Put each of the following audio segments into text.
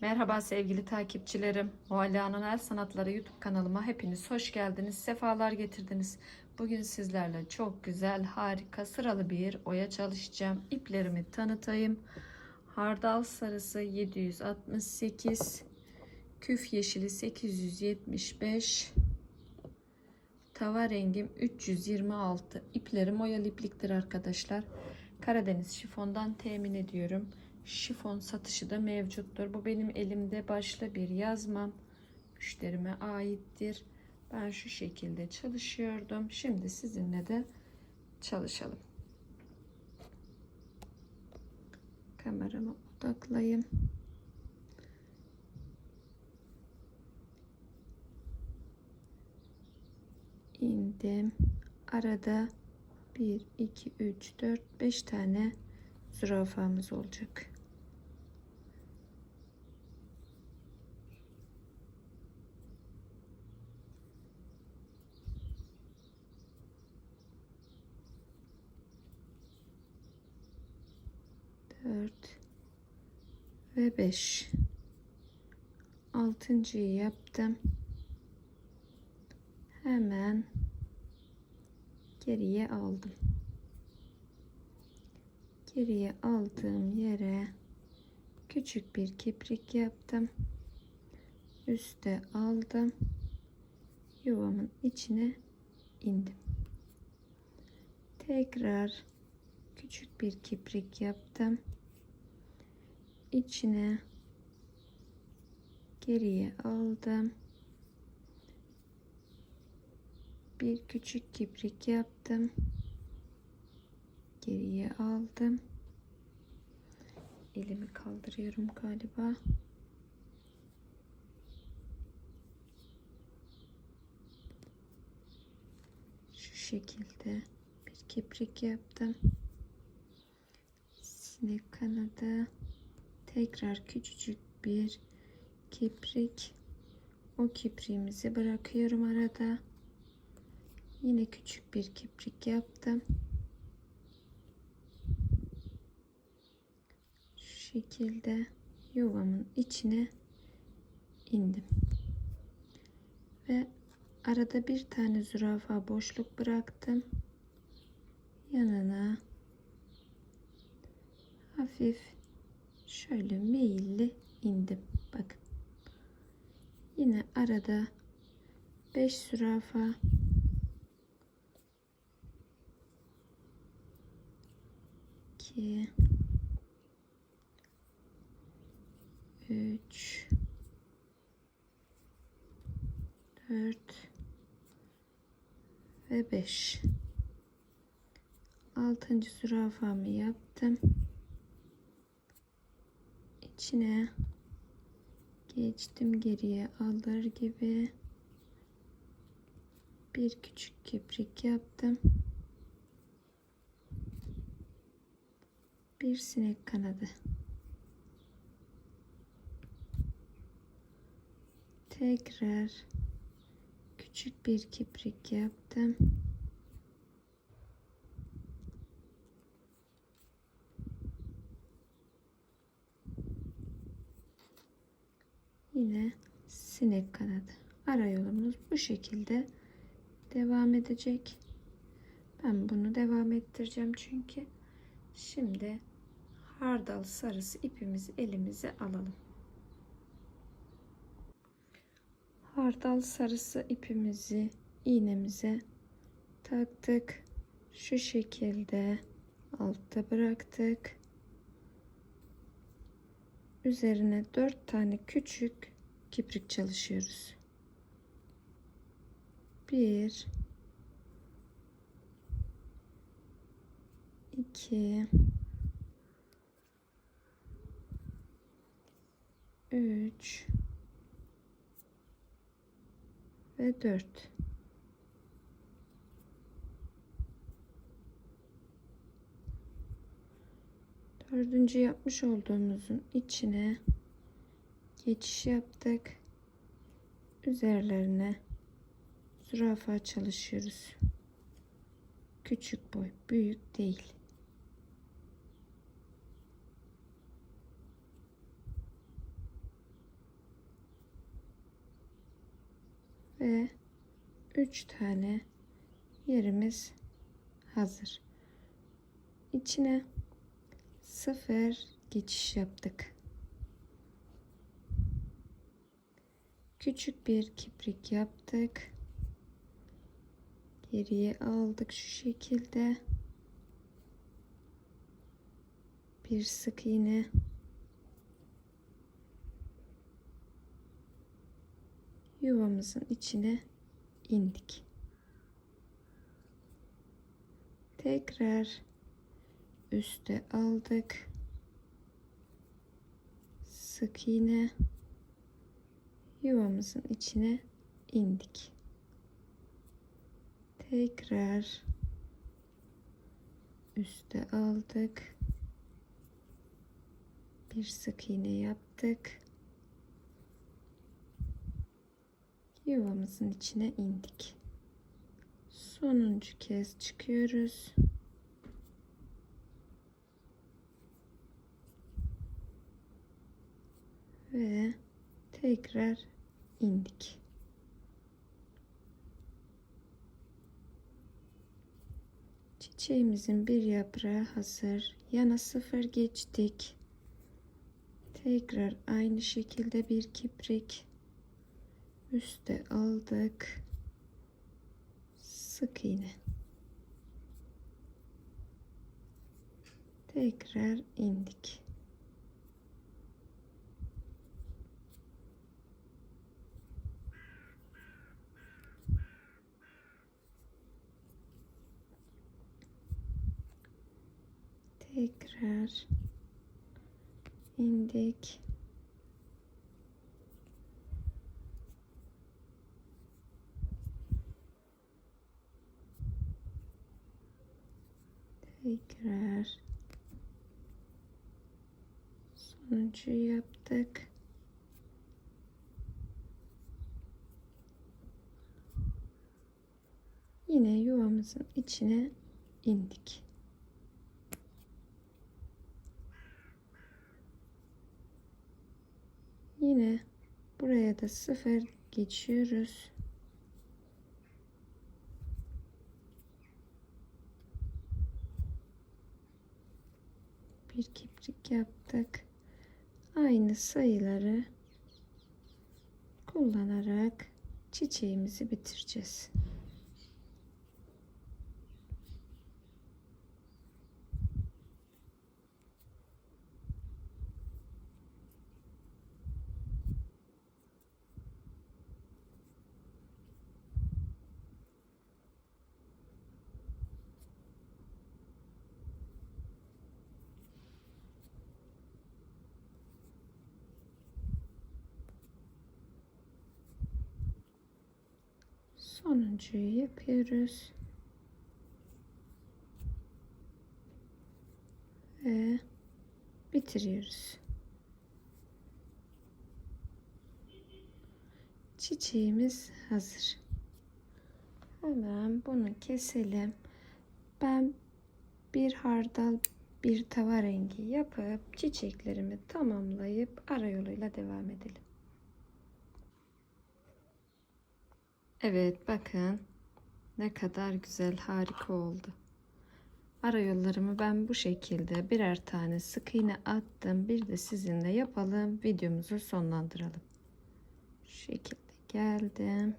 Merhaba sevgili takipçilerim. Mualla'nın El Sanatları YouTube kanalıma hepiniz hoş geldiniz. Sefalar getirdiniz. Bugün sizlerle çok güzel, harika sıralı bir oya çalışacağım. İplerimi tanıtayım. Hardal sarısı 768, küf yeşili 875, tava rengim 326. İplerim oyalı ipliktir arkadaşlar. Karadeniz şifondan temin ediyorum. Şifon satışı da mevcuttur. Bu benim elimde başlı bir yazmam. Müşterime aittir. Ben şu şekilde çalışıyordum. Şimdi sizinle de çalışalım. Kamerama odaklayayım. indim. Arada 1, 2, 3, 4, 5 tane zürafamız olacak. Dört ve beş. Altıncıyı yaptım. Hemen geriye aldım geriye aldığım yere küçük bir kiprik yaptım. Üste aldım. Yuvamın içine indim. Tekrar küçük bir kiprik yaptım. İçine geriye aldım. Bir küçük kiprik yaptım geriye aldım. Elimi kaldırıyorum galiba. Şu şekilde bir kiprik yaptım. Sinek kanadı. Tekrar küçücük bir kiprik. O kipriğimizi bırakıyorum arada. Yine küçük bir kiprik yaptım. Şekilde yuvamın içine indim. Ve arada bir tane zürafa boşluk bıraktım. Yanına hafif şöyle meyilli indim. Bakın. Yine arada 5 zürafa 2 3 4 ve 5 altıncı zürafamı yaptım. İçine geçtim geriye alır gibi. Bir küçük kiprik yaptım. Bir sinek kanadı tekrar küçük bir kiprik yaptım. Yine sinek kanadı. Ara yolumuz bu şekilde devam edecek. Ben bunu devam ettireceğim çünkü. Şimdi hardal sarısı ipimizi elimize alalım. Hardal sarısı ipimizi iğnemize taktık. Şu şekilde altta bıraktık. Üzerine dört tane küçük kiprik çalışıyoruz. Bir, iki, üç, ve 4 dördüncü yapmış olduğumuzun içine geçiş yaptık. Üzerlerine zürafa çalışıyoruz. Küçük boy büyük değil Ve 3 tane yerimiz hazır. İçine sıfır geçiş yaptık. Küçük bir kiprik yaptık. Geriye aldık şu şekilde. Bir sık iğne. Yuvamızın içine indik. Tekrar üste aldık. Sık iğne yuvamızın içine indik. Tekrar üste aldık. Bir sık iğne yaptık. Yuvamızın içine indik. Sonuncu kez çıkıyoruz. Ve tekrar indik. Çiçeğimizin bir yaprağı hazır. Yana sıfır geçtik. Tekrar aynı şekilde bir kiprik üste aldık. Sık iğne. Tekrar indik. Tekrar indik. Tekrar sonuncu yaptık. Yine yuvamızın içine indik. Yine buraya da sıfır geçiyoruz. Bir kiprik yaptık. Aynı sayıları kullanarak çiçeğimizi bitireceğiz. Sonuncuyu yapıyoruz. Ve bitiriyoruz. Çiçeğimiz hazır. Hemen bunu keselim. Ben bir hardal bir tava rengi yapıp çiçeklerimi tamamlayıp arayoluyla devam edelim. Evet bakın ne kadar güzel harika oldu. Arayollarımı ben bu şekilde birer tane sık iğne attım. Bir de sizinle yapalım. Videomuzu sonlandıralım. Şu şekilde geldim.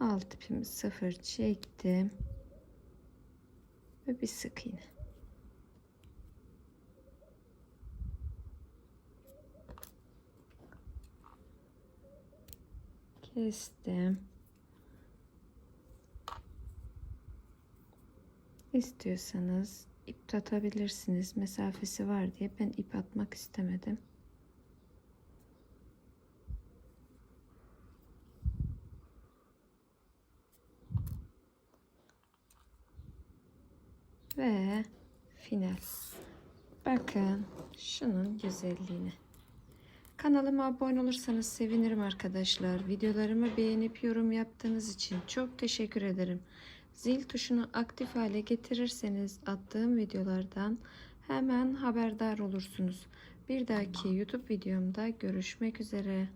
Alt ipimi sıfır çektim. Ve bir sık iğne. Kestim. İstiyorsanız ip atabilirsiniz. Mesafesi var diye ben ip atmak istemedim. Ve final. Bakın şunun güzelliğine. Kanalıma abone olursanız sevinirim arkadaşlar. Videolarımı beğenip yorum yaptığınız için çok teşekkür ederim. Zil tuşunu aktif hale getirirseniz attığım videolardan hemen haberdar olursunuz. Bir dahaki YouTube videomda görüşmek üzere.